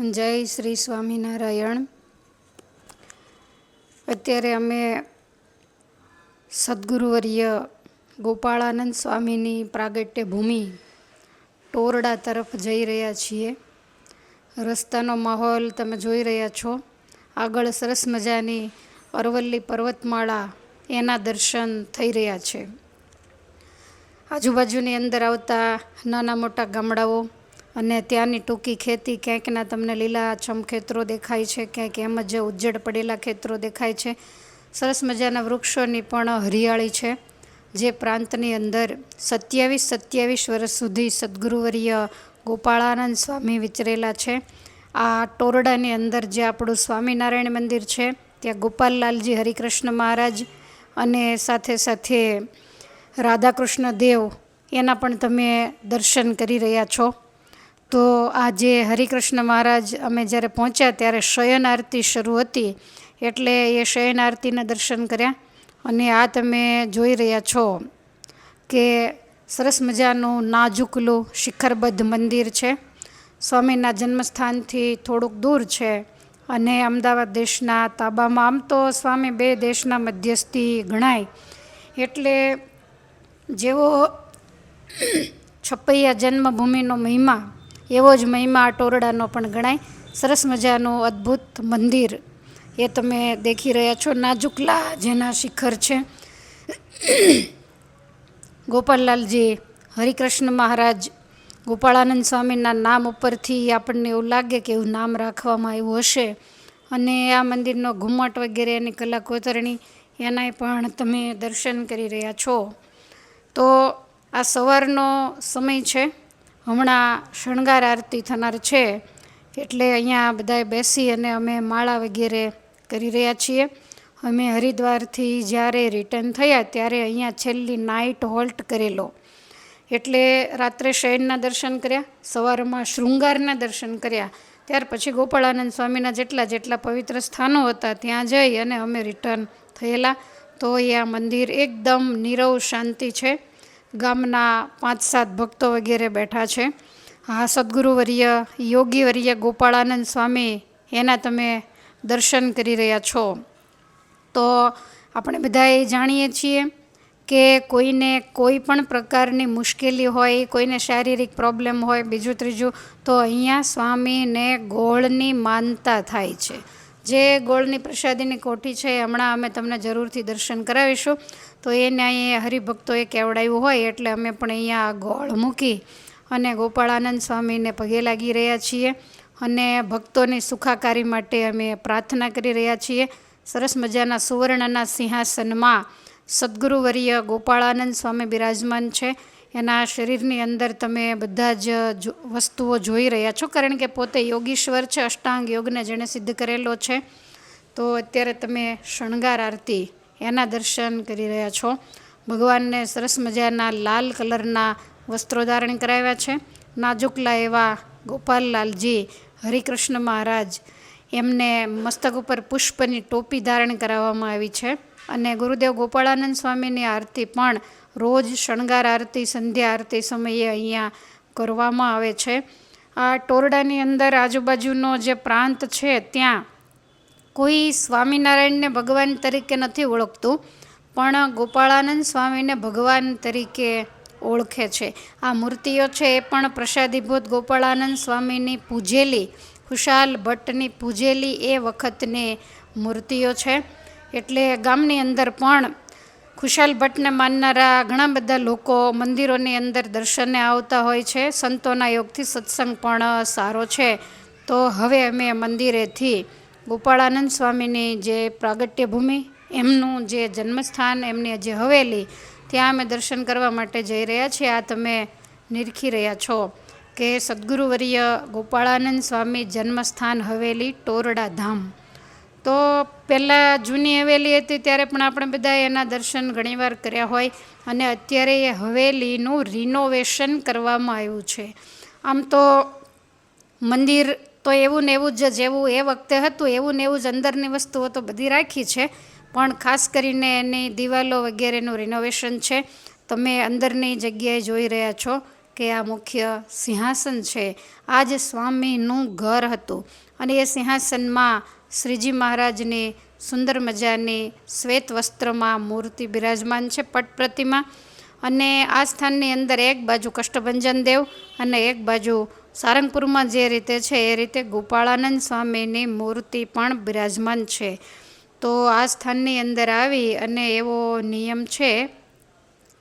જય શ્રી સ્વામિનારાયણ. અત્યારે અમે સદગુરુવર્ય ગોપાળાનંદ સ્વામીની પ્રાગટ્ય ભૂમિ ટોરડા તરફ જઈ રહ્યા છીએ. રસ્તાનો માહોલ તમે જોઈ રહ્યા છો. આગળ સરસ મજાની અરવલ્લી પર્વતમાળા એના દર્શન થઈ રહ્યા છે. આજુબાજુની અંદર આવતા નાના મોટા ગામડાઓ અને ત્યાંની ટૂંકી ખેતી ક્યાંકના તમને લીલાછમ ખેતરો દેખાય છે, ક્યાંક એમ જ ઉજ્જડ પડેલા ખેતરો દેખાય છે. સરસ મજાના વૃક્ષોની પણ હરિયાળી છે, જે પ્રાંતની અંદર સત્યાવીસ સત્યાવીસ વર્ષ સુધી સદગુરુવર્ય ગોપાળાનંદ સ્વામી વિચરેલા છે. આ ટોરડાની અંદર જે આપણું સ્વામિનારાયણ મંદિર છે, ત્યાં ગોપાલલાલજી હરિકૃષ્ણ મહારાજ અને સાથે સાથે રાધાકૃષ્ણ દેવ, એના પણ તમે દર્શન કરી રહ્યા છો. તો આજે હરિકૃષ્ણ મહારાજ અમે જ્યારે પહોંચ્યા ત્યારે શયન આરતી શરૂ હતી, એટલે એ શયન આરતીના દર્શન કર્યા. અને આ તમે જોઈ રહ્યા છો કે સરસ મજાનું નાજુકલું શિખરબદ્ધ મંદિર છે. સ્વામીના જન્મસ્થાનથી થોડુંક દૂર છે અને અમદાવાદ દેશના તાબામાં આમ તો સ્વામી બે દેશના મધ્યસ્થી ગણાય. એટલે જેવો છપૈયા જન્મભૂમિનો મહિમા એવો જ મહિમા ટોરડાનો પણ ગણાય. સરસ મજાનું અદ્ભુત મંદિર એ તમે દેખી રહ્યા છો. નાજુકલા જેના શિખર છે. ગોપાલલાલજી, હરિકૃષ્ણ મહારાજ, ગોપાળાનંદ સ્વામીના નામ ઉપરથી આપણને એવું લાગે કે એવું નામ રાખવામાં આવ્યું હશે. અને આ મંદિરનો ઘુમ્મટ વગેરે એની કલા કોતરણી એનાય પણ તમે દર્શન કરી રહ્યા છો. તો આ સવારનો સમય છે. હમણાં શણગાર આરતી થનાર છે, એટલે અહીંયા બધાએ બેસી અને અમે માળા વગેરે કરી રહ્યા છીએ. અમે હરિદ્વારથી જ્યારે રિટર્ન થયા ત્યારે અહીંયા છેલ્લી નાઇટ હોલ્ટ કરેલો. એટલે રાત્રે શયનના દર્શન કર્યા, સવારમાં શૃંગારના દર્શન કર્યા, ત્યાર પછી ગોપાળાનંદ સ્વામીના જેટલા જેટલા પવિત્ર સ્થાનો હતા ત્યાં જઈ અને અમે રિટર્ન થયેલા. તો એ આ મંદિર એકદમ નીરવ શાંતિ છે. ગામના પાંચ સાત ભક્તો વગેરે બેઠા છે. હા સદગુરુવર્ય યોગીવર્ય ગોપાળાનંદ સ્વામી, એના તમે દર્શન કરી રહ્યા છો. તો આપણે બધાએ જાણીએ છીએ કે કોઈને કોઈ પણ પ્રકારની મુશ્કેલી હોય, કોઈને શારીરિક પ્રોબ્લેમ હોય, બીજું ત્રીજું, તો અહીંયા સ્વામીને ગોળની માનતા થાય છે. જે ગોળની પ્રસાદીની કોઠી છે, હમણાં અમે તમને જરૂરથી દર્શન કરાવીશું. તો એને અહીંયા હરિભક્તોએ કેવડાવ્યું હોય એટલે અમે પણ અહીંયા ગોળ મૂકી અને ગોપાળાનંદ સ્વામીને પગે લાગી રહ્યા છીએ અને ભક્તોની સુખાકારી માટે અમે પ્રાર્થના કરી રહ્યા છીએ. સરસ મજાના સુવર્ણના સિંહાસનમાં સદગુરુવર્ય ગોપાળાનંદ સ્વામી બિરાજમાન છે. એના શરીરની અંદર તમે બધા જ વસ્તુઓ જોઈ રહ્યા છો. કારણ કે પોતે યોગીશ્વર છે, અષ્ટાંગ યોગને જેણે સિદ્ધ કરેલો છે. તો અત્યારે તમે શણગાર આરતી એના દર્શન કરી રહ્યા છો. ભગવાનને સરસ મજાના લાલ કલરના વસ્ત્રો ધારણ કરાવ્યા છે. નાજુકલા એવા ગોપાલલાલજી, હરિકૃષ્ણ મહારાજ એમને મસ્તક ઉપર પુષ્પની ટોપી ધારણ કરાવવામાં આવી છે. અને ગુરુદેવ ગોપાળાનંદ સ્વામીની આરતી પણ રોજ શણગાર આરતી, સંધ્યા આરતી સમયે અહીંયા કરવામાં આવે છે. આ ટોરડાની અંદર આજુબાજુનો જે પ્રાંત છે, ત્યાં કોઈ સ્વામિનારાયણને ભગવાન તરીકે નથી ઓળખતું, પણ ગોપાળાનંદ સ્વામીને ભગવાન તરીકે ઓળખે છે. આ મૂર્તિઓ છે એ પણ પ્રસાદીભૂત ગોપાળાનંદ સ્વામીની પૂજેલી ખુશાલ ભટ્ટની પૂજેલી એ વખતની મૂર્તિઓ છે. એટલે ગામની અંદર પણ ખુશાલ ભટ્ટને માનનારા ઘણા બધા લોકો મંદિરોની અંદર દર્શને આવતા હોય છે. સંતોના યોગથી સત્સંગ પણ સારો છે. તો હવે અમે મંદિરેથી ગોપાળાનંદ સ્વામીની જે પ્રાગટ્ય ભૂમિ એમનું જે જન્મસ્થાન, એમની જે હવેલી, ત્યાં અમે દર્શન કરવા માટે જઈ રહ્યા છીએ. આ તમે નિરખી રહ્યા છો. કે સદગુરુવર્ય ગોપાળાનંદ સ્વામી જન્મસ્થાન હવેલી ટોરડા ધામ. તો પહેલાં જૂની હવેલી હતી ત્યારે પણ આપણે બધા એના દર્શન ઘણીવાર કર્યા હોય અને અત્યારે એ હવેલીનું રિનોવેશન કરવામાં આવ્યું છે. આમ તો મંદિર તો એવું ને એવું જ જેવું એ વખતે હતું, એવું ને એવું જ અંદરની વસ્તુઓ તો બધી રાખી છે, પણ ખાસ કરીને એની દિવાલો વગેરેનું રિનોવેશન છે. તમે અંદરની જગ્યાએ જોઈ રહ્યા છો. કે આ મુખ્ય સિંહાસન છે? આ જ સ્વામીનું ઘર હતું અને એ સિંહાસનમાં શ્રીજી મહારાજની સુંદર મજાની શ્વેત વસ્ત્રમાં મૂર્તિ બિરાજમાન છે પટ પ્રતિમા. અને આ સ્થાનની અંદર એક બાજુ કષ્ટભંજન દેવ અને એક બાજુ સારંગપુરમાં જે રીતે છે એ રીતે ગોપાળાનંદ સ્વામીની મૂર્તિ પણ બિરાજમાન છે. તો આ સ્થાનની અંદર આવી અને એવો નિયમ છે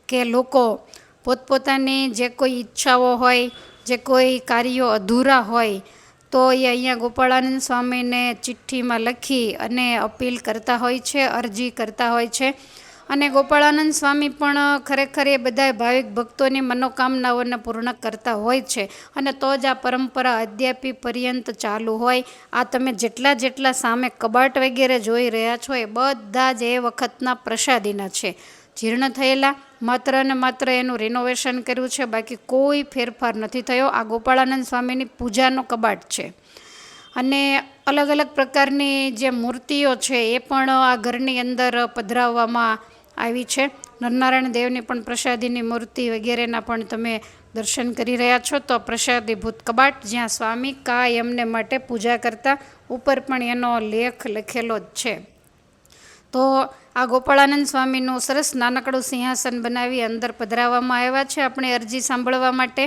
કે લોકો પોતપોતાની જે કોઈ ઈચ્છાઓ હોય, જે કોઈ કાર્યો અધૂરા હોય, તો એ અહીંયા ગોપાળાનંદ સ્વામીને ચિઠ્ઠીમાં લખી અને અપીલ કરતા હોય છે, અરજી કરતા હોય છે. અને ગોપાળાનંદ સ્વામી પણ ખરેખર એ બધા ભાવિક ભક્તોની મનોકામનાઓને પૂર્ણ કરતા હોય છે. અને તો જ આ પરંપરા અદ્યાપી પર્યંત ચાલુ હોય. આ તમે જેટલા જેટલા સામે કબાટ વગેરે જોઈ રહ્યા છો, એ બધા જ એ વખતના પ્રસાદીના છે. જીર્ણ થયેલા, માત્ર ને માત્ર એનું રિનોવેશન કર્યું છે. બાકી કોઈ ફેરફાર નથી થયો. આ ગોપાળાનંદ સ્વામીની પૂજાનો કબાટ છે. અને અલગ અલગ પ્રકારની જે મૂર્તિઓ છે, એ પણ આ ઘરની અંદર પધરાવવામાં આવી છે. નરનારાયણ દેવની પણ પ્રસાદીની મૂર્તિ વગેરેના પણ તમે દર્શન કરી રહ્યા છો. તો પ્રસાદીભૂત કબાટ, જ્યાં સ્વામી કા એમને માટે પૂજા કરતા, ઉપર પણ એનો લેખ લખેલો જ છે. તો આ ગોપાળાનંદ સ્વામીનું સરસ નાનકડું સિંહાસન બનાવી અંદર પધરાવવામાં આવ્યા છે. આપણે અરજી સાંભળવા માટે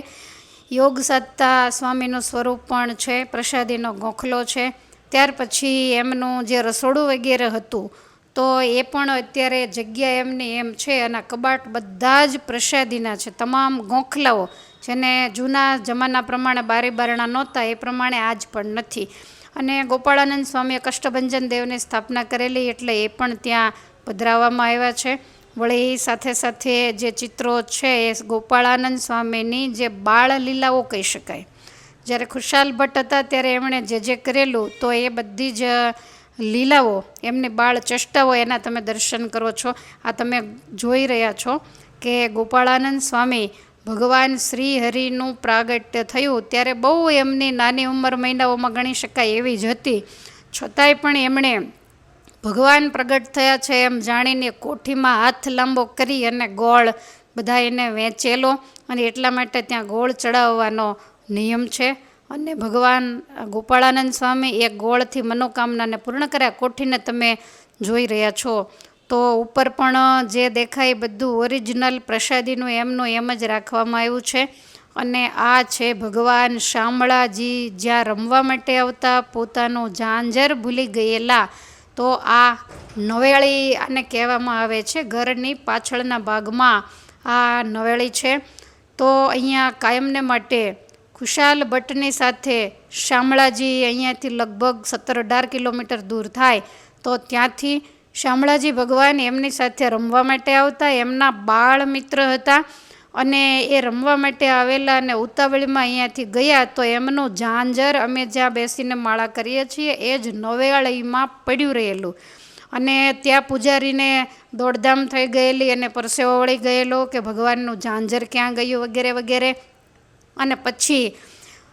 યોગ સાધતા સ્વામીનું સ્વરૂપ પણ છે, પ્રસાદીનો ગોખલો છે. ત્યાર પછી એમનું જે રસોડું વગેરે હતું, તો એ પણ અત્યારે જગ્યા એમની એમ છે અને કબાટ બધા જ પ્રસાદીના છે. તમામ ગોખલાઓ, જેને જૂના જમાના પ્રમાણે બારી બારણા નહોતા, એ પ્રમાણે આજ પણ નથી. અને ગોપાળાનંદ સ્વામીએ કષ્ટભંજન દેવની સ્થાપના કરેલી એટલે એ પણ ત્યાં પધરાવવામાં આવ્યા છે. વળી સાથે સાથે જે ચિત્રો છે એ ગોપાળાનંદ સ્વામીની જે બાળ લીલાઓ કહી શકાય. જ્યારે ખુશાલ ભટ્ટ હતા ત્યારે એમણે જે જે કરેલું તો એ બધી જ લીલાઓ, એમની બાળ ચેષ્ટાઓ એના તમે દર્શન કરો છો. આ તમે જોઈ રહ્યા છો કે ગોપાળાનંદ સ્વામી ભગવાન શ્રી હરિનું પ્રાગટ્ય થયું ત્યારે બહુ એમની નાની ઉંમર મહિનાઓમાં ગણી શકાય એવી જ હતી. છતાંય પણ એમણે ભગવાન પ્રગટ થયા છે એમ જાણીને કોઠીમાં હાથ લાંબો કરી અને ગોળ બધા એને વેચેલો અને એટલા માટે ત્યાં ગોળ ચડાવવાનો નિયમ છે. અને ભગવાન ગોપાળાનંદ સ્વામી એ ગોળથી મનોકામનાને પૂર્ણ કર્યા. કોઠીને તમે જોઈ રહ્યા છો. તો ઉપર પણ જે દેખાય બધું ઓરિજિનલ પ્રસાદીનું એમનું એમ જ રાખવામાં આવ્યું છે. અને આ છે ભગવાન શામળાજી જ્યાં રમવા માટે આવતા, પોતાનું ઝાંઝર ભૂલી ગયેલા. તો આ નવેળી આને કહેવામાં આવે છે ઘરની પાછળના ભાગમાં આ નવેળી છે. તો અહીંયા કાયમને માટે ખુશાલ ભટ્ટની સાથે શામળાજી અહીંયાથી લગભગ સત્તર અઢાર કિલોમીટર દૂર થાય. તો ત્યાંથી શામળાજી ભગવાન એમની સાથે રમવા માટે આવતા, એમના બાળ મિત્ર હતા અને એ રમવા માટે આવેલા અને ઉતાવળીમાં અહીંયાથી ગયા તો એમનું ઝાંઝર અમે જ્યાં બેસીને માળા કરીએ છીએ એ જ નવેળીમાં પડ્યું રહેલું. અને ત્યાં પૂજારીને દોડધામ થઈ ગયેલી અને પરસેવો વળી ગયેલો કે ભગવાનનું ઝાંઝર ક્યાં ગયું વગેરે વગેરે. અને પછી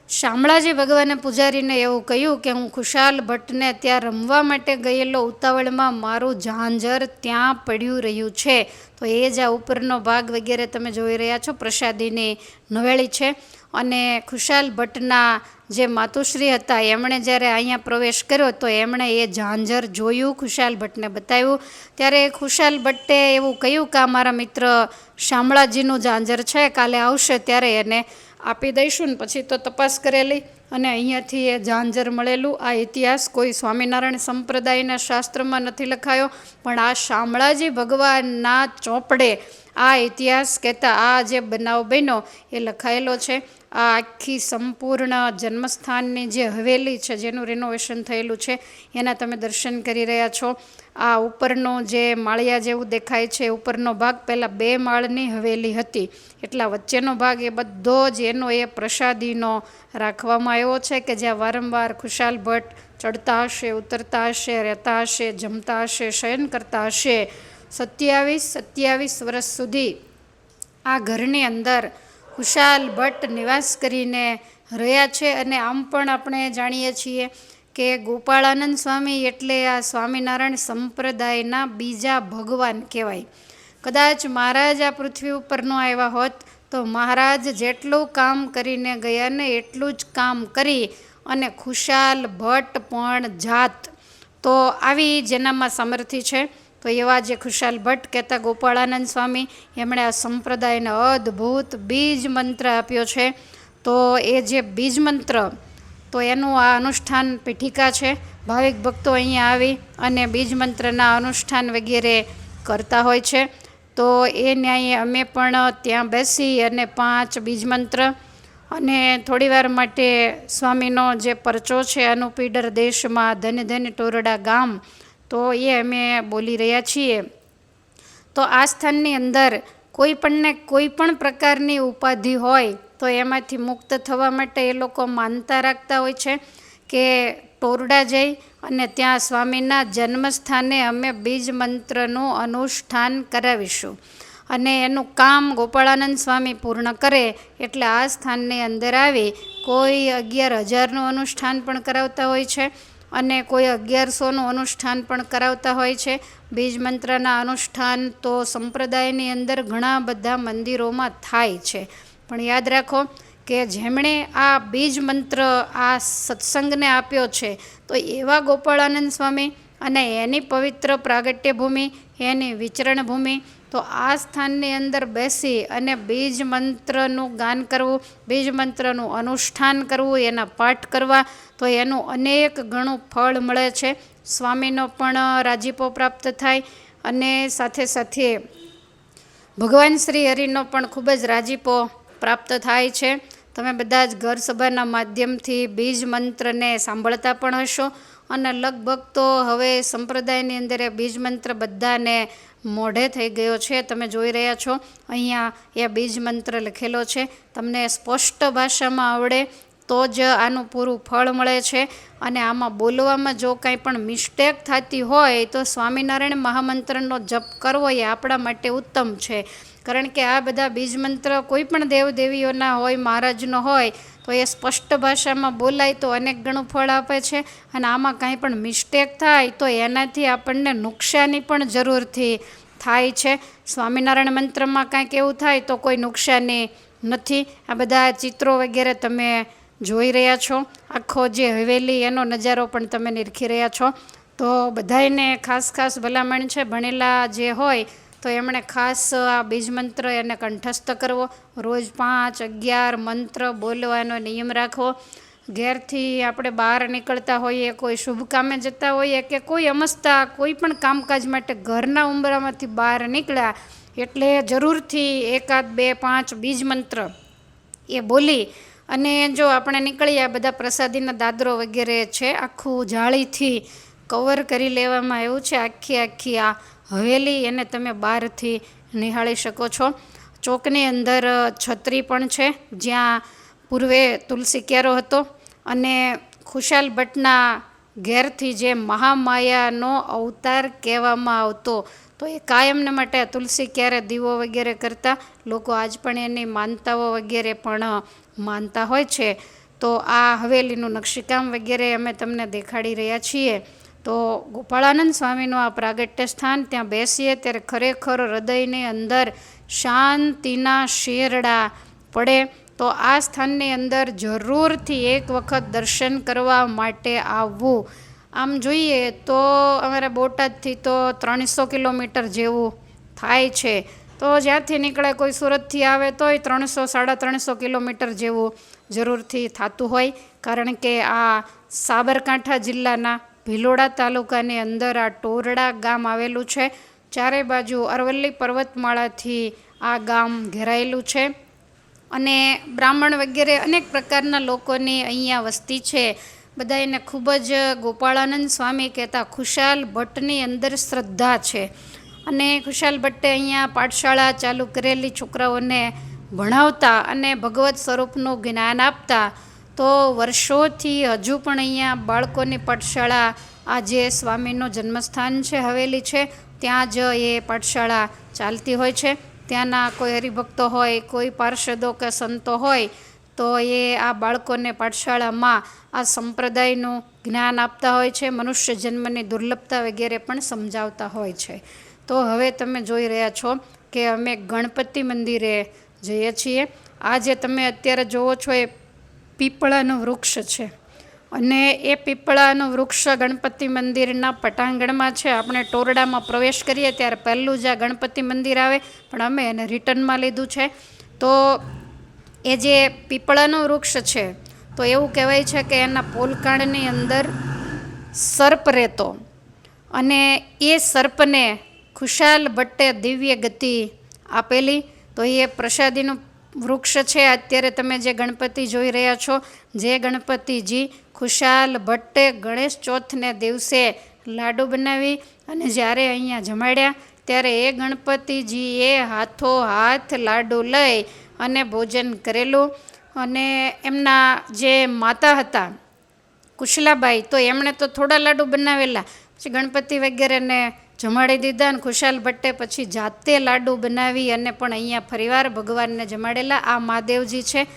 શામળાજી ભગવાને પૂજારીને એવું કહ્યું કે હું ખુશાલ ભટ્ટને ત્યાં રમવા માટે ગયેલો ઉતાવળમાં મારું ઝાંઝર ત્યાં પડ્યું રહ્યું છે. તો એ જ આ ઉપરનો ભાગ વગેરે તમે જોઈ રહ્યા છો. પ્રસાદીની નવેળી છે. અને ખુશાલ ભટ્ટના જે માતુશ્રી હતા, એમણે જ્યારે અહીંયા પ્રવેશ કર્યો તો એમણે એ ઝાંઝર જોયું, ખુશાલ ભટ્ટને બતાવ્યું. ત્યારે ખુશાલ ભટ્ટે એવું કહ્યું કે આ મારા મિત્ર શામળાજીનું ઝાંઝર છે, કાલે આવશે ત્યારે એને આપી દઈશું ને પછી તો તપાસ કરેલી. અને અહીંયાથી એ ઝાંઝર મળેલું. આ ઇતિહાસ કોઈ સ્વામિનારાયણ સંપ્રદાયના શાસ્ત્રમાં નથી લખાયો, પણ આ શામળાજી ભગવાનના ચોપડે આ ઇતિહાસ કહેતા આ જે બનાવ બન્યો એ લખાયેલો છે. આ આખી સંપૂર્ણ જન્મસ્થાનની જે હવેલી છે, જેનું રિનોવેશન થયેલું છે, એના તમે દર્શન કરી રહ્યા છો. આ ઉપરનો જે માળિયા જેવું દેખાય છે ઉપરનો ભાગ પહેલાં બે માળની હવેલી હતી. એટલા વચ્ચેનો ભાગ એ બધો જ એનો એ પ્રસાદીનો રાખવામાં આવ્યો છે કે જ્યાં વારંવાર ખુશાલ ભટ્ટ ચડતા હશે, ઉતરતા હશે, રહેતા હશે, જમતા હશે, શયન કરતા હશે. સત્યાવીસ સત્યાવીસ વર્ષ સુધી આ ઘરની અંદર ખુશાલ ભટ્ટ નિવાસ કરીને રહ્યા છે અને આમ પણ આપણે જાણીએ છીએ કે ગોપાળાનંદ સ્વામી એટલે આ સ્વામિનારાયણ સંપ્રદાયના બીજા ભગવાન કહેવાય. કદાચ મહારાજ આ પૃથ્વી ઉપર ન આવ્યા હોત તો મહારાજ જેટલું કામ કરીને ગયા ને એટલું જ કામ કરી અને ખુશાલ, ભટ્ટ પણ જાત. તો આવી જેનામાં સમર્થિ છે. તો એવા જે ખુશાલ, ભટ્ટ કહેતા ગોપાળાનંદ સ્વામી, એમણે આ સંપ્રદાયને અદ્ભુત બીજ મંત્ર આપ્યો છે. તો એ જે બીજ મંત્ર, તો એનું આ અનુષ્ઠાન પીઠિકા છે. ભાવિક ભક્તો અહીંયા આવી અને બીજ મંત્રના અનુષ્ઠાન વગેરે કરતા હોય છે. તો એ ન્યાયે અમે પણ ત્યાં બેસી અને પાંચ બીજ મંત્ર અને થોડીવાર માટે સ્વામીનો જે પરચો છે, અનુપીડર દેશમાં ધન ધન ટોરડા ગામ, તો એ અમે બોલી રહ્યા છીએ. તો આ સ્થાનની અંદર કોઈ પણને કોઈ પણ પ્રકારની ઉપાધિ હોય, તો એમાંથી મુક્ત થવા માટે એ લોકો માનતા રાખતા હોય છે. કે ટોરડા જઈ અને ત્યાં સ્વામીના જન્મસ્થાને અમે બીજ મંત્રનું અનુષ્ઠાન કરાવીશું. અને એનું કામ ગોપાળાનંદ સ્વામી પૂર્ણ કરે એટલે આ સ્થાનની અંદર આવી કોઈ અગિયાર હજારનું અનુષ્ઠાન પણ કરાવતા હોય છે અને કોઈ અગિયારસોનું અનુષ્ઠાન પણ કરાવતા હોય છે. બીજ મંત્રના અનુષ્ઠાન તો સંપ્રદાયની અંદર ઘણા બધા મંદિરોમાં થાય છે. પણ યાદ રાખો કે જેમણે આ બીજ મંત્ર, આ સત્સંગને આપ્યો છે, તો એવા ગોપાળાનંદ સ્વામી અને એની પવિત્ર પ્રાગટ્ય ભૂમિ, એની વિચરણ ભૂમિ, તો આ સ્થાનની અંદર બેસી અને બીજ મંત્રનું ગાન કરવું, બીજ મંત્રનું અનુષ્ઠાન કરવું, એના પાઠ કરવા, તો એનું અનેક ઘણું ફળ મળે છે. સ્વામીનો પણ રાજીપો પ્રાપ્ત થાય અને સાથે સાથે ભગવાન શ્રી હરિનો પણ ખૂબ જ રાજીપો પ્રાપ્ત થાય છે. તમે બધા જ ઘર સભાના માધ્યમથી બીજ મંત્રને સાંભળતા પણ હશો અને લગભગ તો હવે સંપ્રદાયની અંદર એ બીજ મંત્ર બધાને મોઢે થઈ ગયો છે. તમે જોઈ રહ્યા છો, અહીંયા એ બીજ મંત્ર લખેલો છે. તમને સ્પષ્ટ ભાષામાં આવડે તો જ આનું પૂરું ફળ મળે છે. અને આમાં બોલવામાં જો કાંઈ પણ મિસ્ટેક થતી હોય, તો સ્વામિનારાયણ મહામંત્રનો જપ કરવો એ આપણા માટે ઉત્તમ છે. કારણ કે આ બધા બીજમંત્ર કોઈ પણ દેવદેવીઓના હોય, મહારાજનો હોય, તો એ સ્પષ્ટ ભાષામાં બોલાય તો અનેક ગણું ફળ આપે છે. અને આમાં કાંઈ પણ મિસ્ટેક થાય, તો એનાથી આપણને નુકસાની પણ જરૂરથી થાય છે. સ્વામિનારાયણ મંત્રમાં કાંઈક એવું થાય, તો કોઈ નુકસાની નથી. આ બધા ચિત્રો વગેરે તમે જોઈ રહ્યા છો. આખો જે હવેલી એનો નજારો પણ તમે નિરખી રહ્યા છો. તો બધાયને ખાસ ખાસ ભલામણ છે, ભણેલા જે હોય, તો એમણે ખાસ આ બીજ મંત્ર એને કંઠસ્થ કરવો. રોજ પાંચ, અગિયાર મંત્ર બોલવાનો નિયમ રાખવો. ઘેરથી આપણે બહાર નીકળતા હોઈએ, કોઈ શુભ કામે જતા હોઈએ કે કોઈ અમસ્તા, કોઈ પણ કામકાજ માટે ઘરના ઉંબરામાંથી બહાર નીકળ્યા, એટલે જરૂરથી એકાદ બે પાંચ બીજ મંત્ર એ બોલી અને જો આપણે નીકળ્યા બધા પ્રસાદીના દાદરો વગેરે છે, આખું જાળીથી કવર કરી લેવામાં આવ્યું છે. આખી આખી આ હવેલી એને તમે બહારથી નિહાળી શકો છો. ચોકની અંદર છત્રી પણ છે, જ્યાં પૂર્વે તુલસી ક્યારો હતો અને ખુશાલ ભટ્ટના ઘેરથી જે મહામાયાનો અવતાર કહેવામાં આવતો, તો એ કાયમને માટે તુલસી ક્યારે દીવો વગેરે કરતા? લોકો આજ પણ એની માનતાઓ વગેરે પણ માનતા હોય છે. તો આ હવેલીનું નકશીકામ વગેરે અમે તમને દેખાડી રહ્યા છીએ. તો ગોપાળાનંદ સ્વામીનું આ પ્રાગટ્ય સ્થાન ત્યાં બેસીએ ત્યારે ખરેખર હૃદયની અંદર શાંતિના શેરડા પડે. તો આ સ્થાનની અંદર જરૂરથી એક વખત દર્શન કરવા માટે આવવું. આમ જોઈએ તો અમારા બોટાદથી તો ત્રણસો કિલોમીટર જેવું થાય છે. તો જ્યાંથી નીકળે કોઈ સુરતથી આવે તોય ત્રણસો, સાડા ત્રણસો કિલોમીટર જેવું જરૂરથી થતું હોય. કારણ કે આ સાબરકાંઠા જિલ્લાના ભિલોડા તાલુકાની અંદર આ ટોરડા ગામ આવેલું છે. ચારે બાજુ અરવલ્લી પર્વતમાળાથી આ ગામ ઘેરાયેલું છે. અને બ્રાહ્મણ વગેરે અનેક પ્રકારના લોકોની અહીંયા વસ્તી છે. બધા એને ખૂબ જ ગોપાળાનંદ સ્વામી કહેતા ખુશાલ ભટ્ટની અંદર શ્રદ્ધા છે. અને ખુશાલ ભટ્ટે અહીંયા પાઠશાળા ચાલુ કરેલી છોકરાઓને ભણાવતા અને ભગવત સ્વરૂપનું જ્ઞાન આપતા તો વર્ષોથી હજુ પણ અહીંયા બાળકોની પાઠશાળા આ જે સ્વામીનું જન્મસ્થાન છે, હવેલી છે, ત્યાં જ એ પાઠશાળા ચાલતી હોય છે. ત્યાંના કોઈ હરિભક્તો હોય, કોઈ પાર્ષદો કે સંતો હોય, તો એ આ બાળકોને પાઠશાળામાં આ સંપ્રદાયનું જ્ઞાન આપતા હોય છે, મનુષ્ય જન્મની દુર્લભતા વગેરે પણ સમજાવતા હોય છે. તો હવે તમે જોઈ રહ્યા છો કે અમે ગણપતિ મંદિરે જઈએ છીએ. આ જે તમે અત્યારે જોવો છો એ પીપળાનું વૃક્ષ છે. અને એ પીપળાનું વૃક્ષ ગણપતિ મંદિરના પટાંગણમાં છે. આપણે ટોરડામાં પ્રવેશ કરીએ ત્યારે પહેલું જ આ ગણપતિ મંદિર આવે, પણ અમે એને રિટર્નમાં લીધું છે. તો એ જે પીપળાનું વૃક્ષ છે, તો એવું કહેવાય છે કે એના પોલકાંડની અંદર સર્પ રહેતો. અને એ સર્પને ખુશાલ ભટ્ટે દિવ્ય ગતિ આપેલી. તો એ પ્રસાદીનું વૃક્ષ છે. અત્યારે તમે જે ગણપતિ જોઈ રહ્યા છો, જે ગણપતિજી ખુશાલ ભટ્ટે ગણેશ ચોથને દિવસે લાડુ બનાવી અને જ્યારે અહીંયા જમાડ્યા, ત્યારે એ ગણપતિજીએ હાથો હાથ લાડુ લઈ અને ભોજન કરેલું. અને એમના જે માતા હતા, કુશલાબાઈ, તો એમણે તો થોડા લાડુ બનાવેલા. પછી ગણપતિ વગેરેને જમાડી દીધા અને ખુશાલ ભટ્ટે પછી જાતે લાડુ બનાવી અને પણ અહીંયા ફરીવાર ભગવાનને જમાડેલા. આ મહાદેવજી છે.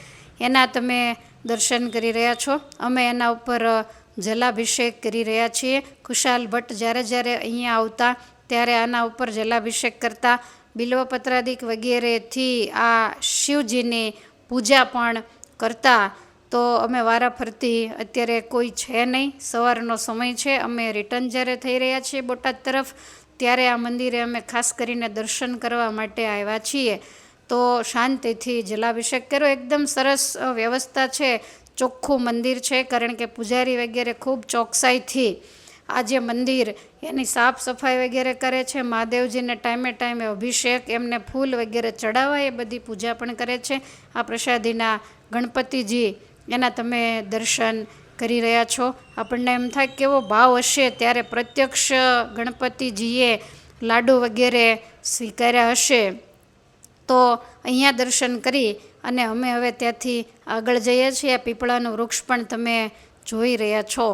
એના તમે દર્શન કરી રહ્યા છો. અમે એના ઉપર જલાભિષેક કરી રહ્યા છીએ. ખુશાલ ભટ્ટ જ્યારે જ્યારે અહીંયા આવતા ત્યારે આના ઉપર જલાભિષેક કરતા. બિલ્વપત્રાદિક વગેરેથી આ શિવજીની પૂજા પણ કરતા. તો અમે વારાફરતી અત્યારે કોઈ છે નહીં. સવારનો સમય છે. અમે રિટર્ન જ્યારે થઈ રહ્યા છીએ બોટાદ તરફ, ત્યારે આ મંદિરે અમે ખાસ કરીને દર્શન કરવા માટે આવ્યા છીએ. તો શાંતિથી જલાભિષેક કર્યો એકદમ સરસ વ્યવસ્થા છે. ચોખ્ખું મંદિર છે, કારણ કે પૂજારી વગેરે ખૂબ ચોકસાઈથી આ જે મંદિર, એની સાફ સફાઈ વગેરે કરે છે. મહાદેવજીને ટાઈમે ટાઈમે અભિષેક, એમને ફૂલ વગેરે ચડાવવા એ બધી પૂજા પણ કરે છે. આ પ્રસાદીના ગણપતિજી એના તમે દર્શન કરી રહ્યા છો. આપણને એમ થાય કેવો ભાવ હશે ત્યારે પ્રત્યક્ષ ગણપતિજીએ લાડુ વગેરે સ્વીકાર્યા હશે. તો અહીંયા દર્શન કરી અને અમે હવે ત્યાંથી આગળ જઈએ છીએ. પીપળાનું વૃક્ષ પણ તમે જોઈ રહ્યા છો.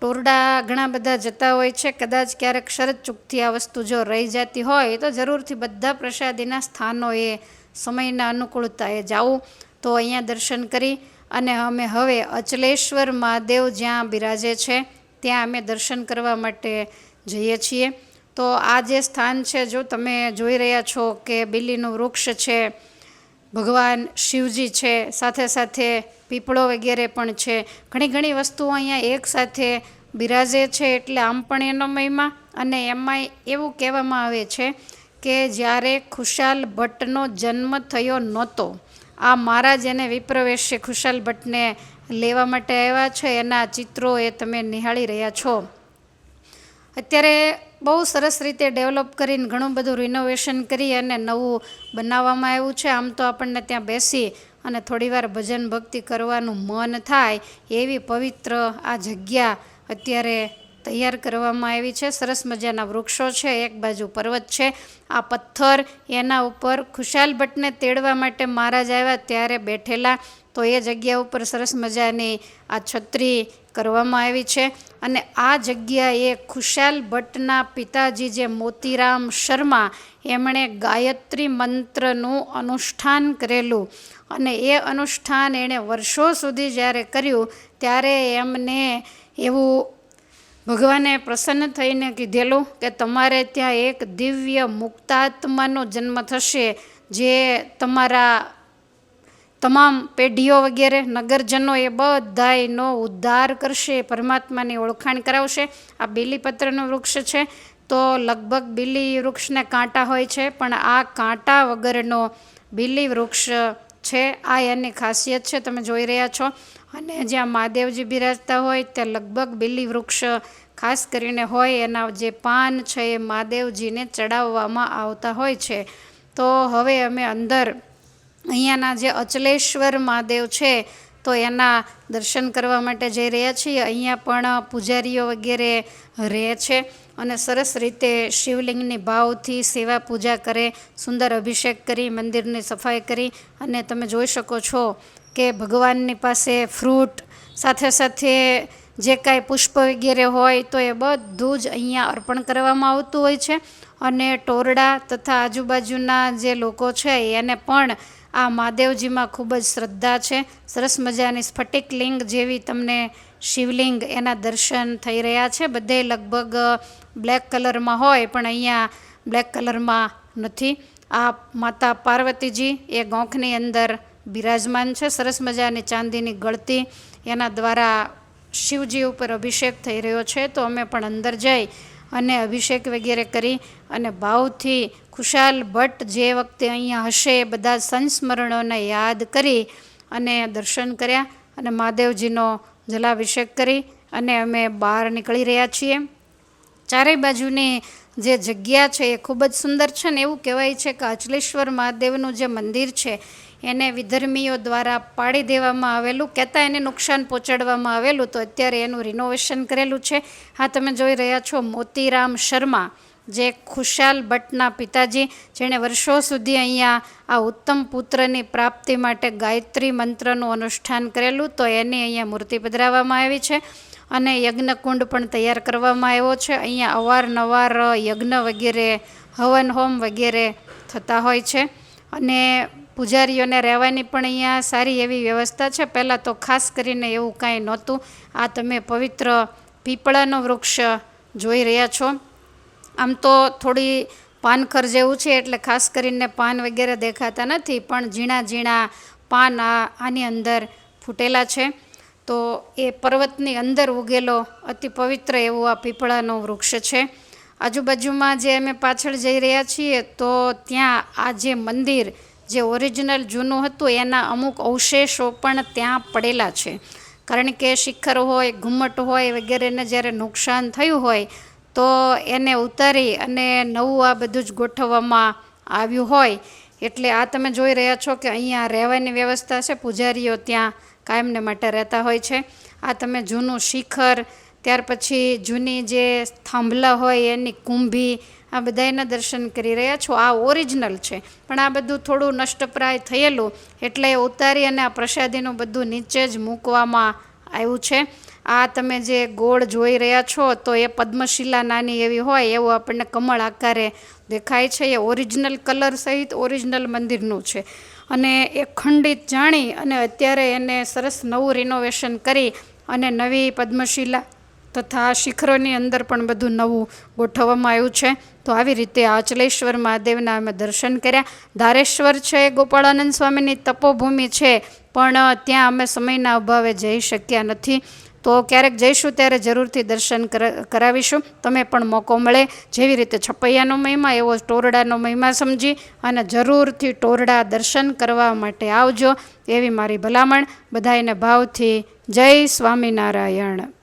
ટોરડા ઘણા બધા જતા હોય છે. કદાચ ક્યારેક શરત ચૂકથી આ વસ્તુ જો રહી જતી હોય તો જરૂરથી બધા પ્રસાદીના સ્થાનોએ સમયના અનુકૂળતાએ જાવું. તો અહીંયા દર્શન કરી અને અમે હવે અચલેશ્વર મહાદેવ જ્યાં બિરાજે છે, ત્યાં અમે દર્શન કરવા માટે જઈએ છીએ. તો આ જે સ્થાન છે, જો તમે જોઈ રહ્યા છો કે બિલીનું વૃક્ષ છે, ભગવાન શિવજી છે, સાથે સાથે પીપળો વગેરે પણ છે, ઘણી ઘણી વસ્તુઓ અહીંયા એક સાથે બિરાજે છે, એટલે આમ પણ એનો મહિમા અને એમાંય એવું કહેવામાં આવે છે કે જ્યારે ખુશાલ ભટ્ટનો જન્મ થયો નહોતો આ મહારાજ એને વિપ્રવેશે ખુશાલ ભટ્ટને લેવા માટે આવ્યા છે. એના ચિત્રો એ તમે નિહાળી રહ્યા છો. અત્યારે બહુ સરસ રીતે ડેવલપ કરીને ઘણું બધું રિનોવેશન કરી અને નવું બનાવવામાં આવ્યું છે. આમ તો આપણને ત્યાં બેસી અને થોડીવાર ભજન ભક્તિ કરવાનું મન થાય એવી પવિત્ર આ જગ્યા અત્યારે તૈયાર કરવામાં આવી છે. સરસ મજાના વૃક્ષો છે. એક બાજુ પર્વત છે. આ પથ્થર એના ઉપર ખુશાલ ભટ્ટને તેડવા માટે મહારાજ આવ્યા ત્યારે બેઠેલા. તો એ જગ્યા ઉપર સરસ મજાની આ છત્રી કરવામાં આવી છે. અને આ જગ્યાએ ખુશાલ ભટ્ટના પિતાજી જે મોતીરામ શર્મા, એમણે ગાયત્રી મંત્રનું અનુષ્ઠાન કરેલું. અને એ અનુષ્ઠાન એણે વર્ષો સુધી જ્યારે કર્યું, ત્યારે એમને એવું ભગવાને પ્રસન્ન થઈને કીધેલું કે તમારે ત્યાં એક દિવ્ય મુક્તાત્માનો જન્મ થશે, જે તમારા તમામ પેઢીઓ વગેરે, નગરજનો એ બધાયનો ઉદ્ધાર કરશે, પરમાત્માની ઓળખાણ કરાવશે. આ બીલીપત્રનું વૃક્ષ છે, તો લગભગ બીલી વૃક્ષને કાંટા હોય છે, પણ આ કાંટા વગરનો બીલી વૃક્ષ છે, આ એની ખાસિયત છે, તમે જોઈ રહ્યા છો. અને જ્યાં મહાદેવજી બિરાજતા હોય, ત્યાં લગભગ બીલી વૃક્ષ ખાસ કરીને હોય, એના જે પાન છે એ મહાદેવજીને ચડાવવામાં આવતા હોય છે. તો હવે અમે અંદર અહીંયાના જે અચલેશ્વર મહાદેવ છે, તો એના દર્શન કરવા માટે જઈ રહ્યા છીએ. અહીંયા પણ પૂજારીઓ વગેરે રહે છે અને સરસ રીતે શિવલિંગની ભાવથી સેવા પૂજા કરે, સુંદર અભિષેક કરી, મંદિરની સફાઈ કરી અને તમે જોઈ શકો છો કે ભગવાનની પાસે ફ્રૂટ, સાથે સાથે જે કાંઈ પુષ્પ વગેરે હોય તો એ બધું જ અહીંયા અર્પણ કરવામાં આવતું હોય છે. અને ટોરડા તથા આજુબાજુના જે લોકો છે એને પણ આ મહાદેવજીમાં ખૂબ જ શ્રદ્ધા છે. સરસ મજાની સ્ફટિક લિંગ જેવી તમને શિવલિંગ એના દર્શન થઈ રહ્યા છે. બધે લગભગ બ્લેક કલરમાં હોય પણ અહીંયા બ્લેક કલરમાં નથી. આ માતા પાર્વતીજી એ ગોંખની અંદર બિરાજમાન છે, સરસ મજાની ચાંદીની ગળતી એના દ્વારા શિવજી ઉપર અભિષેક થઈ રહ્યો છે. તો અમે પણ અંદર જઈ અને અભિષેક વગેરે કરી અને ભાવથી ખુશાલ ભટ્ટ જે વખતે અહીંયા હશે એ બધા સંસ્મરણોને યાદ કરી અને દર્શન કર્યા અને મહાદેવજીનો જલાભિષેક કરી અને અમે બહાર નીકળી રહ્યા છીએ. ચારેય બાજુની જે જગ્યા છે એ ખૂબ જ સુંદર છે ને એવું કહેવાય છે કે અચલેશ્વર મહાદેવનું જે મંદિર છે એને વિધર્મીઓ દ્વારા પાડી દેવામાં આવેલું, કહેતા એને નુકસાન પહોંચાડવામાં આવેલું, તો અત્યારે એનું રિનોવેશન કરેલું છે. હા, તમે જોઈ રહ્યા છો મોતીરામ શર્મા, જે ખુશાલ ભટ્ટના પિતાજી, જેણે વર્ષો સુધી અહીંયા આ ઉત્તમ પુત્રની પ્રાપ્તિ માટે ગાયત્રી મંત્રનું અનુષ્ઠાન કરેલું, તો એની અહીંયા મૂર્તિ પધરાવવામાં આવી છે. અને યજ્ઞકુંડ પણ તૈયાર કરવામાં આવ્યો છે. અહીંયા અવારનવાર યજ્ઞ વગેરે હવન હોમ વગેરે થતા હોય છે. અને પૂજારીઓને રહેવાની પણ અહીંયા સારી એવી વ્યવસ્થા છે. પહેલાં તો ખાસ કરીને એવું કાંઈ નહોતું. આ તમે પવિત્ર પીપળાનો વૃક્ષ જોઈ રહ્યા છો. આમ તો થોડી પાનખર જેવું છે એટલે ખાસ કરીને પાન વગેરે દેખાતા નથી, પણ ઝીણા ઝીણા પાન આની અંદર ફૂટેલા છે. તો એ પર્વતની અંદર ઉગેલો અતિ પવિત્ર એવું આ પીપળાનો વૃક્ષ છે. આજુબાજુમાં જે અમે પાછળ જઈ રહ્યા છીએ તો ત્યાં આ જે મંદિર જે ઓરિજિનલ જૂનું હતું, એના અમુક અવશેષો પણ ત્યાં પડેલા છે. કારણ કે શિખર હોય, ઘુમ્મટ હોય વગેરેને જ્યારે નુકસાન થયું હોય, તો એને ઉતારી અને નવું આ બધું જ ગોઠવવામાં આવ્યું હોય. એટલે આ તમે જોઈ રહ્યા છો કે અહીંયા રહેવાની વ્યવસ્થા છે, પૂજારીઓ ત્યાં કાયમને માટે રહેતા હોય છે. આ તમે જૂનું શિખર, ત્યાર પછી જૂની જે થાંભલા હોય એની કુંભી આ બધાયના દર્શન કરી રહ્યા છો. આ ઓરિજિનલ છે. પણ આ બધું થોડું નષ્ટપ્રાય થયેલું એટલે એ ઉતારી અને આ પ્રસાદીનું બધું નીચે જ મૂકવામાં આવ્યું છે. આ તમે જે ગોળ જોઈ રહ્યા છો, તો એ પદ્મશિલા નાની એવી હોય એવું આપણને કમળ આકારે દેખાય છે. એ ઓરિજિનલ કલર સહિત ઓરિજિનલ મંદિરનું છે. અને એ ખંડિત જાણી અને અત્યારે એને સરસ નવું રિનોવેશન કરી અને નવી પદ્મશિલા તથા શિખરોની અંદર પણ બધું નવું ગોઠવવામાં આવ્યું છે. તો આવી રીતે આચલેશ્વર મહાદેવના અમે દર્શન કર્યા. ધારેશ્વર છે, ગોપાળાનંદ સ્વામીની તપોભૂમિ છે, પણ ત્યાં અમે સમયના અભાવે જઈ શક્યા નથી. તો ક્યારેક જઈશું ત્યારે જરૂરથી દર્શન કરાવીશું. તમે પણ મોકો મળે. જેવી રીતે છપૈયાનો મહિમા, એવો ટોરડાનો મહિમા સમજી અને જરૂરથી ટોરડા દર્શન કરવા માટે આવજો. એવી મારી ભલામણ. બધાને ભાવથી જય સ્વામિનારાયણ.